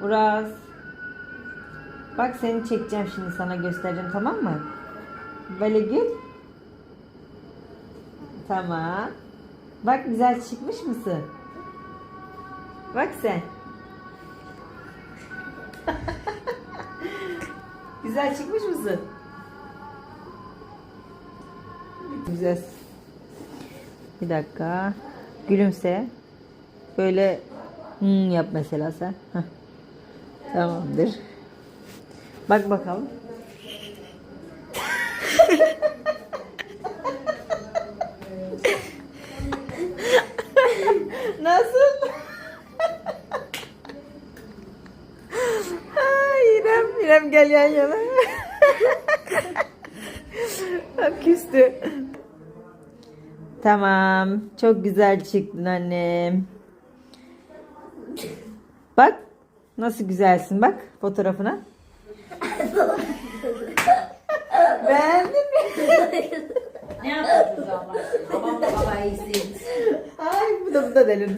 Uraz. Bak seni çekeceğim şimdi sana göstereceğim tamam mı? Böyle gül. Tamam. Bak güzel çıkmış mısın? Bak sen. güzel çıkmış mısın? Güzel. Bir dakika. Gülümse. Böyle hmm yap mesela sen. Heh. Tamamdır. Bak bakalım. Nasıl? Ay, İrem, İrem gel yan yana. Bak küstü. Tamam. Çok güzel çıktın annem. Bak. Nasıl güzelsin bak fotoğrafına. Beğendin mi? Ne yapacağız Allah? Babam da baba iyisin. Ay bu da bu da delirdi.